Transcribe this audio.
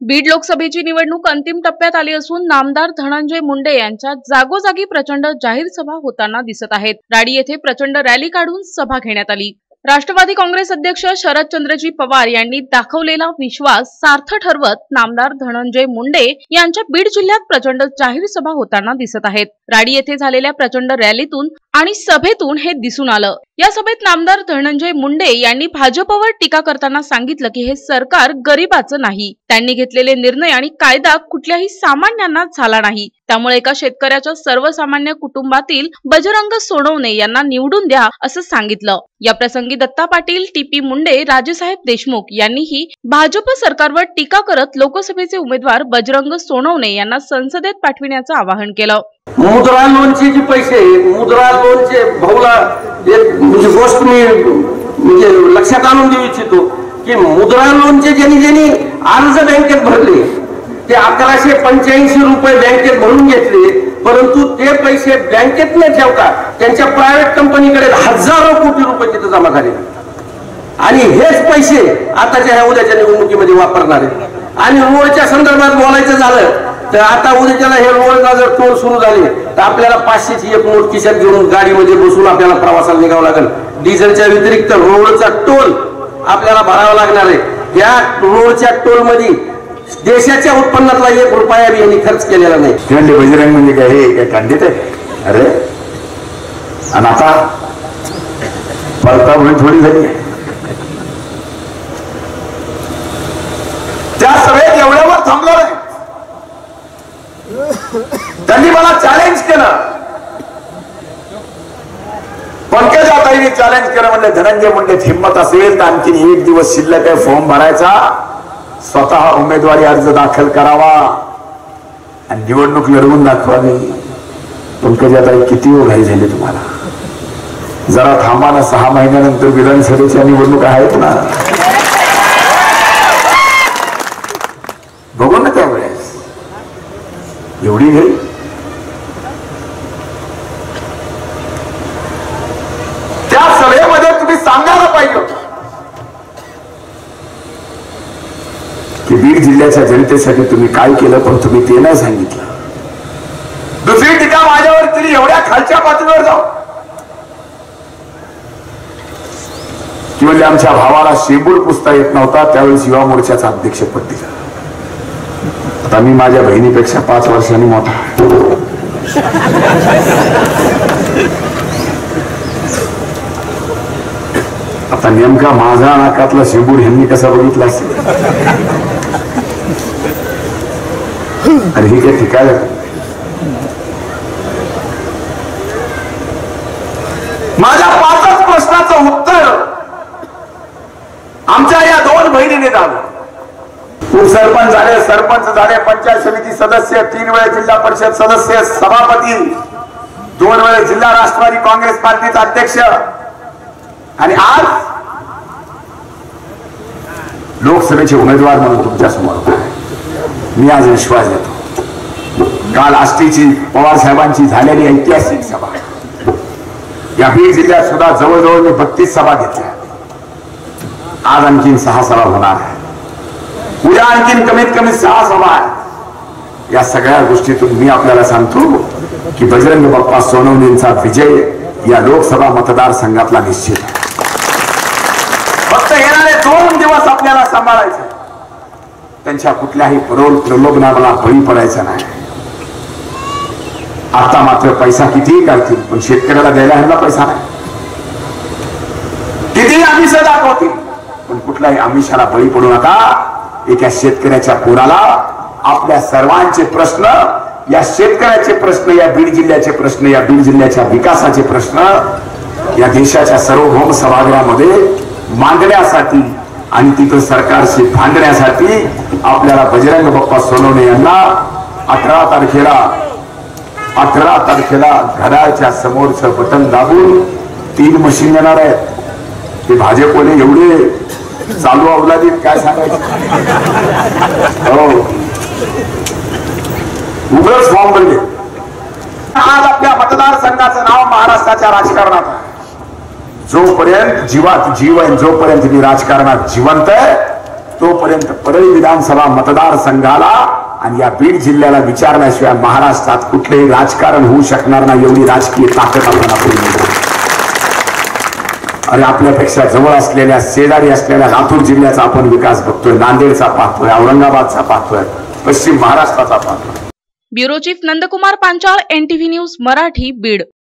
बीड लोकसभेची निवडणूक अंतिम टप्प्यात आली असून नामदार धनंजय मुंडे यांच्या जागोजागी प्रचंड जाहीर सभा होताना दिसत आहेत. राडी येथे प्रचंड रॅली काढून सभा घेण्यात आली. राष्ट्रवादी काँग्रेस अध्यक्ष शरदचंद्रजी पवार यांनी दाखवलेला विश्वास सार्थ ठरवत नामदार धनंजय मुंडे यांच्या बीड जिल्ह्यात प्रचंड जाहीर सभा होताना दिसत आहेत. राडी येथे झालेल्या प्रचंड रॅलीतून आणि सभेतून हे दिसून आलं. या सभेत नामदार धनंजय मुंडे यांनी भाजपवर टीका करताना सांगितलं की हे सरकार गरीबाचं नाही. त्यांनी घेतलेले निर्णय आणि कायदा कुठल्याही सामान्यांना झाला नाही. त्यामुळे एका शेतकऱ्याच्या सर्वसामान्य कुटुंबातील बजरंग सोनवणे यांना निवडून द्या असं सांगितलं. या प्रसंगी दत्ता पाटील टीपी मुंडे राजेसाहेब देशमुख यांनीही भाजप सरकारवर टीका करत लोकसभेचे उमेदवार बजरंग सोनवणे यांना संसदेत पाठविण्याचं आवाहन केलं. मुद्रा लोनचे जे पैसे मुद्रा लोनचे भाऊला एक म्हणजे गोष्ट मी म्हणजे लक्षात आणून देऊ इच्छितो की मुद्रा लोनचे ज्यांनी ज्यांनी अर्ज बँकेत भरले ते अकराशे पंच्याऐंशी रुपये बँकेत भरून घेतले परंतु ते पैसे बँकेत न ठेवता त्यांच्या प्रायव्हेट कंपनीकडे हजारो कोटी रुपये तिथे जमा झाले. आणि हेच पैसे आताच्या ह्या उद्याच्या निवडणुकीमध्ये वापरणार आहेत. आणि रोडच्या संदर्भात बोलायचं झालं तर आता उद्याच्याला हे रोडला जर टोल सुरू झाले तर आपल्याला पाचशेची एक मोठ किशात घेऊन गाडीमध्ये बसून आपल्याला प्रवासाला निघावं लागेल. डिझेलच्या व्यतिरिक्त रोडचा टोल आपल्याला भरावा लागणार आहे. या रोडच्या टोलमध्ये देशाच्या उत्पन्नातला एक रुपया यांनी खर्च केलेला नाही. म्हणले बजरंग म्हणजे काय? हे काय खंडित आहे? अरे आणि आता पळता म्हणून थोडी झाली. त्या सगळ्यात एवढ्यावर थांबलो नाही त्यांनी मला चॅलेंज केलं. पंकजाताईने चॅलेंज केलं म्हणले धनंजय मुंडे हिंमत असेल तर आणखी एक दिवस शिल्लक आहे फॉर्म भरायचा. स्वतः उमेदवारी अर्ज दाखल करावा. आणि निवडणूक लढवून दाखवावी. पंकजाताई किती वेळ घाई झाली तुम्हाला? जरा थांबा ना सहा महिन्यानंतर विधानसभेच्या निवडणूक आहेत ना. बघू ना त्यावेळेस. एवढी घाई त्या सभेमध्ये तुम्ही सांगायला पाहिजे होतं बीड जिल्ह्याच्या जनतेसाठी तुम्ही काय केलं पण तुम्ही ते नाही सांगितलं. दुसरी टीका माझ्यावर तरी एवढ्या खालच्या पातळीवर जाऊ की म्हणजे आमच्या भावाला शेंबूड पुसता येत नव्हता त्यावेळेस युवा मोर्चाचं अध्यक्षपद दिलं. आता मी माझ्या बहिणीपेक्षा पाच वर्षांनी मोठा आता नेमका माझा नाकातला शेंबूड ह्यांनी कसा बघितला? असेल अरे ही काय ठिकाण माझ्या पाचच प्रश्नाचं उत्तर! आमच्या या दोन बहिणीने झालं उपसरपंच झाले सरपंच झाले पंचायत समिती सदस्य तीन वेळा जिल्हा परिषद सदस्य सभापती दोन वेळा जिल्हा राष्ट्रवादी काँग्रेस पार्टीचा अध्यक्ष. आणि आज लोकसभेचे उमेदवार म्हणून तुमच्यासमोर मी आज विश्वास देतो. काल आष्टीची पवार साहेबांची झालेली ऐतिहासिक सभा. या बीड जिल्ह्यात सुद्धा जवळजवळ मी बत्तीस सभा घेतल्या आज आणखीन सहा सभा होणार आहे उद्या आणखीन कमीत कमी सहा सभा आहे या सगळ्या गोष्टीतून मी आपल्याला सांगतो की बजरंग बाप्पा सोनवणींचा विजय या लोकसभा मतदारसंघातला निश्चित आहे फक्त येणारे दोन दिवस आपल्याला सांभाळायचं. त्यांच्या कुठल्याही प्रलोभ प्रलोभनाला बळी पडायचं नाही. आता मात्र पैसा कितीही काढतील पण शेतकऱ्याला द्यायला ह्याला पैसा नाही. कितीही आम्ही दाखवतील पण कुठल्याही आमिषाला बळी पडू नका. एका शेतकऱ्याच्या पोराला आपल्या सर्वांचे प्रश्न या शेतकऱ्याचे प्रश्न या बीड जिल्ह्याचे प्रश्न या बीड जिल्ह्याच्या विकासाचे प्रश्न या देशाच्या सर्वभौम सभागृहामध्ये मांडण्यासाठी आणि तिथं सरकारशी भांडण्यासाठी आपल्याला बजरंग बाप्पा सोनवणे यांना अठरा तारखेला अठरा तारखेला घराच्या समोरचं बटन दाबून तीन मशीन येणार आहेत. ते भाजपने एवढे चालू अवलादीत काय सांगायचं? हो. उघडच फॉर्म बनले. आज आपल्या मतदारसंघाचं नाव महाराष्ट्राच्या राजकारणात आहे. जोपर्यंत जीवात आहे जोपर्यंत मी राजकारणात जिवंत आहे तोपर्यंत परळी विधानसभा मतदारसंघाला आणि या बीड जिल्ह्याला विचारल्याशिवाय महाराष्ट्रात कुठलेही राजकारण होऊ शकणार नाही एवढी राजकीय ताकद आपल्याला अरे आणि आपल्यापेक्षा जवळ असलेल्या शेजारी असलेल्या लातूर जिल्ह्याचा आपण विकास बघतोय नांदेडचा पाहतोय औरंगाबादचा पाहतोय पश्चिम महाराष्ट्राचा पाहतोय. Bureau chief Nandkumar Panchal NTV news Marathi Beed.